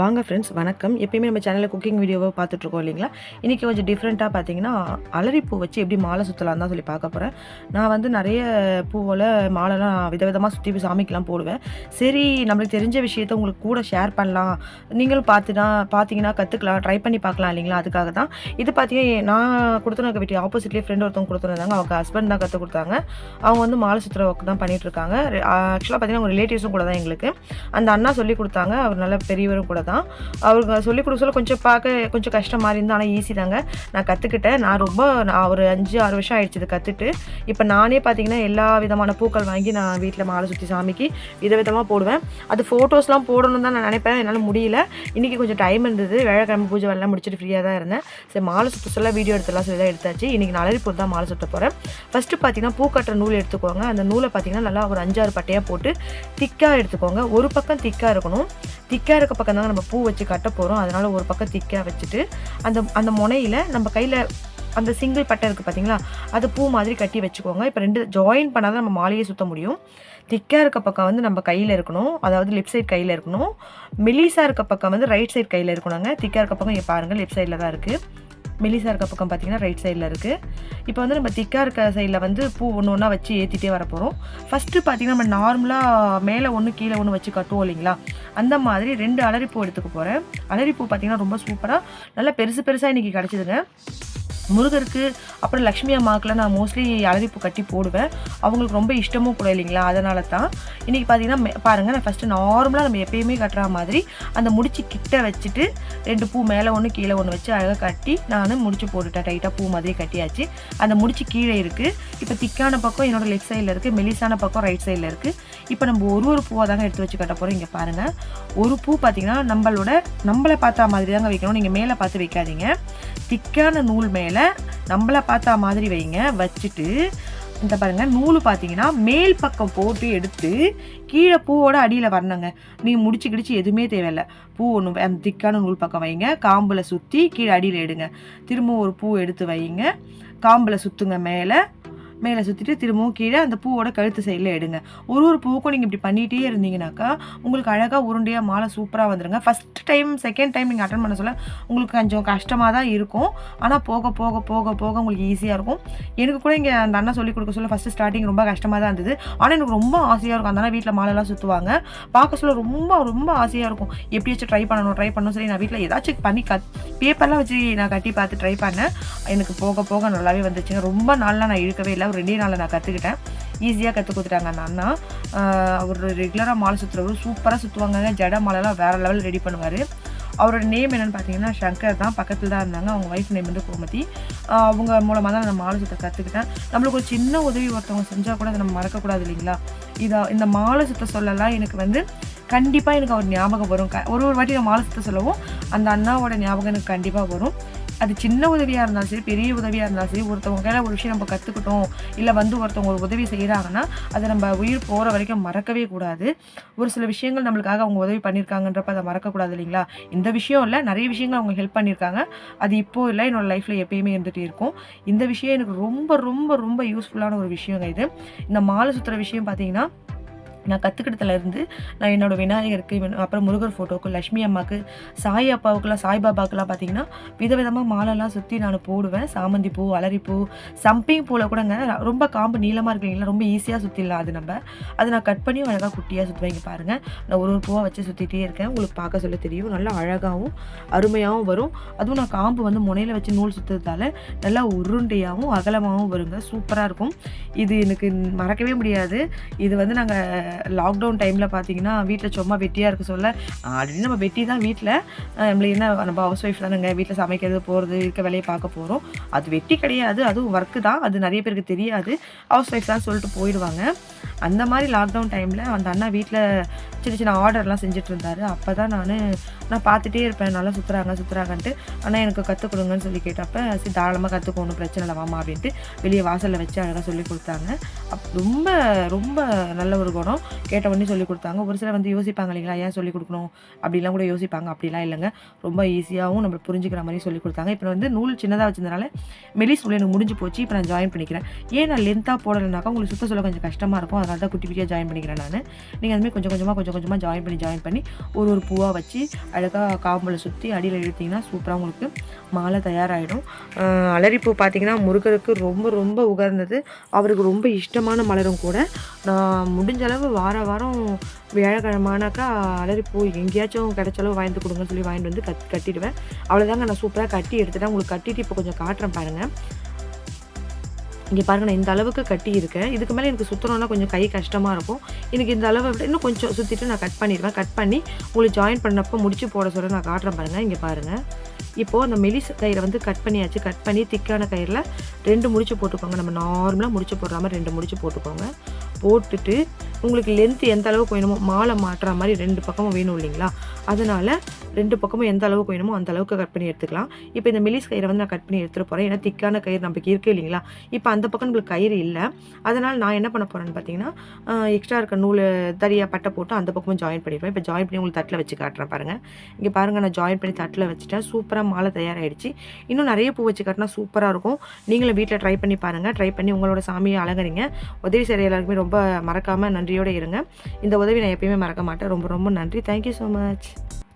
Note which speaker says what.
Speaker 1: வாங்க ஃப்ரெண்ட்ஸ் வணக்கம் எப்பயுமே நம்ம சேனலில் குக்கிங் வீடியோவை பார்த்துட்ருக்கோம் இல்லைங்களா இன்றைக்கி கொஞ்சம் டிஃப்ரெண்ட்டாக பார்த்தீங்கன்னா அலரிப்பூ வச்சு எப்படி மாலை சுற்றலாம் தான் சொல்லி பார்க்க போகிறேன் நான் வந்து நிறைய பூவில் மாலைலாம் விதவிதமாக சுற்றி சாமிக்கெலாம் போடுவேன் சரி நம்மளுக்கு தெரிஞ்ச விஷயத்த உங்களுக்கு கூட ஷேர் பண்ணலாம் நீங்களும் பார்த்து தான் பார்த்தீங்கன்னா கற்றுக்கலாம் ட்ரை பண்ணி பார்க்கலாம் இல்லைங்களா அதுக்காக தான் இது பார்த்தீங்கன்னா நான் கொடுத்துருக்க வீட்டு ஆப்போசிட்லேயே ஃப்ரெண்ட் ஒருத்தவங்க கொடுத்துருந்தாங்க அவங்க ஹஸ்பண்ட் தான் கற்றுக் கொடுத்தாங்க அவங்க வந்து மாலை சுற்றுற ஒர்க் தான் பண்ணிகிட்ருக்காங்க ஆக்சுவலாக பார்த்தீங்கன்னா அவங்க ரிலேட்டிவ்ஸும் கூட தான் எங்களுக்கு அந்த அண்ணா சொல்லி கொடுத்தாங்க அவர் நல்ல பெரியவரும் கூட கூட தான் அவங்க சொல்லிக் கொடுக்க சொல்ல கொஞ்சம் பார்க்க கொஞ்சம் கஷ்டமாக இருந்தால் ஆனால் ஈஸி தாங்க நான் கற்றுக்கிட்டேன் நான் ரொம்ப நான் ஒரு அஞ்சு ஆறு வருஷம் ஆயிடுச்சு இது கற்றுட்டு இப்போ நானே பார்த்தீங்கன்னா எல்லா விதமான பூக்கள் வாங்கி நான் வீட்டில் மாலை சுற்றி சாமிக்கு வித விதமாக போடுவேன் அது ஃபோட்டோஸ்லாம் போடணும்னு தான் நான் நினைப்பேன் என்னால் முடியல இன்றைக்கி கொஞ்சம் டைம் இருந்தது வியாழக்கிழமை பூஜை வரலாம் முடிச்சுட்டு ஃப்ரீயாக தான் இருந்தேன் சரி மாலை சுற்ற சொல்ல வீடியோ எடுத்துலாம் சொல்லி தான் எடுத்தாச்சு இன்றைக்கி நாலரை பொருள் தான் மாலை சுற்ற போகிறேன் ஃபஸ்ட்டு பார்த்தீங்கன்னா பூ கட்டுற நூல் எடுத்துக்கோங்க அந்த நூலை பார்த்தீங்கன்னா நல்லா ஒரு அஞ்சாறு பட்டையாக போட்டு திக்காக எடுத்துக்கோங்க ஒரு பக்கம் திக்காக இருக்கணும் திக்காக இருக்க பக்கம் தான் பார்த்தீங்கன்னா நம்ம பூ வச்சு கட்ட போகிறோம் அதனால் ஒரு பக்கம் திக்காக வச்சுட்டு அந்த அந்த முனையில் நம்ம கையில் அந்த சிங்கிள் பட்டை இருக்குது பார்த்தீங்களா அது பூ மாதிரி கட்டி வச்சுக்கோங்க இப்போ ரெண்டு ஜாயின் பண்ணால் தான் நம்ம மாலையை சுற்ற முடியும் திக்காக இருக்க பக்கம் வந்து நம்ம கையில் இருக்கணும் அதாவது லெஃப்ட் சைட் கையில் இருக்கணும் மெலிசாக இருக்க பக்கம் வந்து ரைட் சைட் கையில் இருக்கணுங்க திக்காக இருக்க பக்கம் இங்கே பாருங்கள் லெஃப்ட் சைடில் தான் இருக்குது மெலிசா இருக்க பக்கம் பார்த்திங்கன்னா ரைட் சைடில் இருக்குது இப்போ வந்து நம்ம திக்காக இருக்க சைடில் வந்து பூ ஒன்று ஒன்றா வச்சு ஏற்றிட்டே வர போகிறோம் ஃபஸ்ட்டு பார்த்திங்கன்னா நம்ம நார்மலாக மேலே ஒன்று கீழே ஒன்று வச்சு கட்டுவோம் இல்லைங்களா அந்த மாதிரி ரெண்டு அலரிப்பூ எடுத்துக்க போகிறேன் அலரிப்பூ பார்த்திங்கன்னா ரொம்ப சூப்பராக நல்லா பெருசு பெருசாக இன்றைக்கி கிடச்சிதுங்க முருகருக்கு அப்புறம் லக்ஷ்மி அம்மாவுக்குலாம் நான் மோஸ்ட்லி அலரிப்பு கட்டி போடுவேன் அவங்களுக்கு ரொம்ப இஷ்டமும் கூட இல்லைங்களா அதனால தான் இன்றைக்கி பார்த்தீங்கன்னா பாருங்கள் நான் ஃபஸ்ட்டு நார்மலாக நம்ம எப்பயுமே கட்டுற மாதிரி அந்த முடிச்சு கிட்ட வச்சுட்டு ரெண்டு பூ மேலே ஒன்று கீழே ஒன்று வச்சு அழகாக கட்டி நான் முடிச்சு போட்டுட்டேன் டைட்டாக பூ மாதிரி கட்டியாச்சு அந்த முடிச்சு கீழே இருக்குது இப்போ திக்கான பக்கம் என்னோடய லெஃப்ட் சைடில் இருக்குது மெலிசான பக்கம் ரைட் சைடில் இருக்குது இப்போ நம்ம ஒரு ஒரு பூவாக தாங்க எடுத்து வச்சு கட்ட போகிறோம் இங்கே பாருங்கள் ஒரு பூ பார்த்திங்கன்னா நம்மளோட நம்மளை பார்த்தா மாதிரி தாங்க வைக்கணும் நீங்கள் மேலே பார்த்து வைக்காதீங்க திக்கான நூல் மேலே நம்மளை பார்த்தா மாதிரி வைங்க வச்சுட்டு இந்த பாருங்கள் நூல் பார்த்தீங்கன்னா மேல் பக்கம் போட்டு எடுத்து கீழே பூவோட அடியில் வரணுங்க நீ முடிச்சு கிடிச்சு எதுவுமே தேவையில்லை பூ ஒன்று திக்கான நூல் பக்கம் வைங்க காம்பில் சுற்றி கீழே அடியில் எடுங்க திரும்ப ஒரு பூ எடுத்து வைங்க காம்பில் சுற்றுங்க மேலே மேலே சுற்றிட்டு திரும்பவும் கீழே அந்த பூவோட கழுத்து சைடில் எடுங்க ஒரு ஒரு பூவுக்கும் நீங்கள் இப்படி பண்ணிகிட்டே இருந்தீங்கன்னாக்கா உங்களுக்கு அழகாக உருண்டையாக மாலை சூப்பராக வந்துடுங்க ஃபஸ்ட் டைம் செகண்ட் டைம் நீங்கள் அட்டன் பண்ண சொல்ல உங்களுக்கு கொஞ்சம் கஷ்டமாக தான் இருக்கும் ஆனால் போக போக போக போக உங்களுக்கு ஈஸியாக இருக்கும் எனக்கு கூட இங்கே அந்த அண்ணன் சொல்லிக் கொடுக்க சொல்ல ஃபஸ்ட்டு ஸ்டார்டிங் ரொம்ப கஷ்டமாக தான் இருந்தது ஆனால் எனக்கு ரொம்ப ஆசையாக இருக்கும் அந்த வீட்டில் மாலைலாம் சுற்றுவாங்க பார்க்க சொல்ல ரொம்ப ரொம்ப ஆசையாக இருக்கும் எப்படியாச்சும் ட்ரை பண்ணணும் ட்ரை பண்ணணும் சரி நான் வீட்டில் ஏதாச்சும் பண்ணி கத் பேப்பர்லாம் வச்சு நான் கட்டி பார்த்து ட்ரை பண்ணேன் எனக்கு போக போக நல்லாவே வந்துச்சுங்க ரொம்ப நாளில் நான் இழுக்கவே இல்லை கற்றுக்கிட்டேன் ரெண்டே நாளில் நான் கற்றுக்கிட்டேன் ஈஸியாக கற்றுக் கொடுத்துட்டாங்க அந்த அண்ணா அவர் ரெகுலராக மாலை சுற்றுறவர் சூப்பராக சுற்றுவாங்க ஜட மாலைலாம் வேறு லெவல் ரெடி பண்ணுவார் அவரோட நேம் என்னென்னு பார்த்தீங்கன்னா ஷங்கர் தான் பக்கத்தில் தான் இருந்தாங்க அவங்க ஒய்ஃப் நேம் வந்து கோமதி அவங்க மூலமாக தான் நான் மாலை சுத்த கற்றுக்கிட்டேன் நம்மளுக்கு ஒரு சின்ன உதவி ஒருத்தவங்க செஞ்சால் கூட அதை நம்ம மறக்கக்கூடாது இல்லைங்களா இதை இந்த மாலை சுத்த சொல்லலாம் எனக்கு வந்து கண்டிப்பாக எனக்கு அவர் ஞாபகம் வரும் க ஒரு ஒரு வாட்டி நான் மாலை சுத்த சொல்லவும் அந்த அண்ணாவோட ஞாபகம் எனக்கு கண்டிப்பாக வரும் அது சின்ன உதவியாக இருந்தாலும் சரி பெரிய உதவியாக இருந்தாலும் சரி ஒருத்தவங்க கையில் ஒரு விஷயம் நம்ம கற்றுக்கிட்டோம் இல்லை வந்து ஒருத்தவங்க ஒரு உதவி செய்கிறாங்கன்னா அதை நம்ம உயிர் போகிற வரைக்கும் மறக்கவே கூடாது ஒரு சில விஷயங்கள் நம்மளுக்காக அவங்க உதவி பண்ணியிருக்காங்கன்றப்ப அதை மறக்கக்கூடாது இல்லைங்களா இந்த விஷயம் இல்லை நிறைய விஷயங்கள் அவங்க ஹெல்ப் பண்ணியிருக்காங்க அது இப்போது இல்லை என்னோடய லைஃப்பில் எப்பயுமே இருந்துகிட்டே இருக்கும் இந்த விஷயம் எனக்கு ரொம்ப ரொம்ப ரொம்ப யூஸ்ஃபுல்லான ஒரு விஷயங்க இது இந்த மாலை சுற்றுற விஷயம் பார்த்தீங்கன்னா நான் கற்றுக்கிட்டதுலேருந்து நான் என்னோடய விநாயகருக்கு அப்புறம் முருகர் ஃபோட்டோவுக்கு லக்ஷ்மி அம்மாவுக்கு சாய் அப்பாவுக்குலாம் சாய்பாபாவுக்குலாம் பார்த்திங்கன்னா விதவிதமாக மாலைலாம் சுற்றி நான் போடுவேன் சாமந்தி பூ அலரிப்பூ சம்பிங் பூவில் கூடங்க ரொம்ப காம்பு நீளமாக இருக்கீங்களா ரொம்ப ஈஸியாக சுற்றிடலாம் அது நம்ம அதை நான் கட் பண்ணி அழகாக குட்டியாக சுற்றுவேங்க பாருங்கள் நான் ஒரு ஒரு பூவாக வச்சு சுற்றிட்டே இருக்கேன் உங்களுக்கு பார்க்க சொல்ல தெரியும் நல்லா அழகாகவும் அருமையாகவும் வரும் அதுவும் நான் காம்பு வந்து முனையில் வச்சு நூல் சுற்றுறதால நல்லா உருண்டையாகவும் அகலமாகவும் வருங்க சூப்பராக இருக்கும் இது எனக்கு மறக்கவே முடியாது இது வந்து நாங்கள் லாக்டவுன் டைமில் பார்த்தீங்கன்னா வீட்டில் சும்மா வெட்டியாக இருக்க சொல்ல ஆல்ரெடி நம்ம வெட்டி தான் வீட்டில் நம்மளுக்கு என்ன நம்ம ஹவுஸ் ஒய்ஃப் தானுங்க வீட்டில் சமைக்கிறது போகிறது இருக்க வேலையை பார்க்க போகிறோம் அது வெட்டி கிடையாது அதுவும் ஒர்க்கு தான் அது நிறைய பேருக்கு தெரியாது ஹவுஸ் ஒய்ஃப் தான் சொல்லிட்டு போயிடுவாங்க அந்த மாதிரி லாக்டவுன் டைமில் அந்த அண்ணா வீட்டில் சின்ன சின்ன ஆர்டர்லாம் இருந்தார் அப்போ தான் நான் நான் பார்த்துட்டே இருப்பேன் நல்லா சுற்றுறாங்க சுற்றுறாங்கன்ட்டு ஆனால் எனக்கு கற்றுக் கொடுங்கன்னு சொல்லி கேட்டப்ப சரி தாராளமாக கற்றுக்கணும் பிரச்சனை இல்லை அப்படின்ட்டு வெளியே வாசலில் வச்சு அழகாக சொல்லி கொடுத்தாங்க அப் ரொம்ப ரொம்ப நல்ல ஒரு குணம் கேட்ட உடனே சொல்லி கொடுத்தாங்க ஒரு சிலர் வந்து யோசிப்பாங்க இல்லைங்களா ஏன் சொல்லி கொடுக்கணும் அப்படிலாம் கூட யோசிப்பாங்க அப்படிலாம் இல்லைங்க ரொம்ப ஈஸியாகவும் நம்ம புரிஞ்சுக்கிற மாதிரி சொல்லி கொடுத்தாங்க இப்போ வந்து நூல் சின்னதாக வச்சிருந்தனால மெலிஸ் நூல் எனக்கு முடிஞ்சு போச்சு இப்போ நான் ஜாயின் பண்ணிக்கிறேன் ஏன் நான் லென்த்தாக போடலைனாக்கா உங்களுக்கு சுத்த சொல்ல கொஞ்சம் கஷ்டமாக இருக்கும் அதனால தான் குட்டி குட்டியாக ஜாயின் பண்ணிக்கிறேன் நான் நீங்கள் அதுமாதிரி கொஞ்சம் கொஞ்சமாக கொஞ்சம் கொஞ்சமாக ஜாயின் பண்ணி ஜாயின் பண்ணி ஒரு ஒரு பூவாக வச்சு அழகாக காம்பலை சுற்றி அடியில் இழுத்திங்கன்னா சூப்பராக உங்களுக்கு மாலை தயாராகிடும் அலரிப்பூ பார்த்திங்கன்னா முருகருக்கு ரொம்ப ரொம்ப உகர்ந்தது அவருக்கு ரொம்ப இஷ்டமான மலரும் கூட நான் முடிஞ்ச அளவு வார வாரம் வியாழக்கிழமானாக்கா அலரிப்பூ எங்கேயாச்சும் கிடைச்சாலும் வாங்கிட்டு கொடுங்கன்னு சொல்லி வாங்கிட்டு வந்து கட் கட்டிடுவேன் அவ்வளோதாங்க நான் சூப்பராக கட்டி எடுத்துகிட்டேன் உங்களுக்கு கட்டிட்டு இப்போ கொஞ்சம் காட்டுறேன் பாருங்கள் இங்கே பாருங்கள் நான் இந்த அளவுக்கு கட்டி இருக்கேன் இதுக்கு மேலே எனக்கு சுற்றணும்னா கொஞ்சம் கை கஷ்டமாக இருக்கும் எனக்கு இந்த அளவை விட இன்னும் கொஞ்சம் சுற்றிட்டு நான் கட் பண்ணிடுவேன் கட் பண்ணி உங்களுக்கு ஜாயின் பண்ணப்போ முடிச்சு போட சொல்ல நான் காட்டுறேன் பாருங்கள் இங்கே பாருங்கள் இப்போது அந்த மெலிச கயிறை வந்து கட் பண்ணியாச்சு கட் பண்ணி திக்கான கயிறில் ரெண்டு முடிச்சு போட்டுக்கோங்க நம்ம நார்மலாக முடிச்சு போடுற மாதிரி ரெண்டு முடிச்சு போட்டுக்கோங்க போட்டுட்டு உங்களுக்கு லென்த்து எந்த அளவுக்கு வேணுமோ மாலை மாட்டுற மாதிரி ரெண்டு பக்கமும் வேணும் இல்லைங்களா அதனால் ரெண்டு பக்கமும் எந்த அளவுக்கு வேணுமோ அந்த அளவுக்கு கட் பண்ணி எடுத்துக்கலாம் இப்போ இந்த மிலிஸ் கயிறை வந்து நான் கட் பண்ணி எடுத்துகிட்டு போகிறேன் ஏன்னா திக்கான கயிறு நமக்கு இருக்குது இல்லைங்களா இப்போ அந்த பக்கம் நம்மளுக்கு கயிறு இல்லை அதனால் நான் என்ன பண்ண போகிறேன்னு பார்த்தீங்கன்னா எக்ஸ்ட்ரா இருக்க நூல் தரியாக பட்டை போட்டு அந்த பக்கமும் ஜாயின் பண்ணிடுவேன் இப்போ ஜாயின் பண்ணி உங்களுக்கு தட்டில் வச்சு காட்டுறேன் பாருங்கள் இங்கே பாருங்கள் நான் ஜாயின் பண்ணி தட்டில் வச்சுட்டேன் சூப்பராக மாலை தயாராகிடுச்சு இன்னும் நிறைய பூ வச்சு காட்டினா சூப்பராக இருக்கும் நீங்களும் வீட்டில் ட்ரை பண்ணி பாருங்கள் ட்ரை பண்ணி உங்களோட சாமியை அழகுறீங்க உதவி செய்கிற எல்லாருக்குமே ரொம்ப மறக்காமல் நன்றியோடு இருங்க இந்த உதவி நான் எப்பயுமே மறக்க மாட்டேன் ரொம்ப ரொம்ப நன்றி தேங்க்யூ ஸோ மச்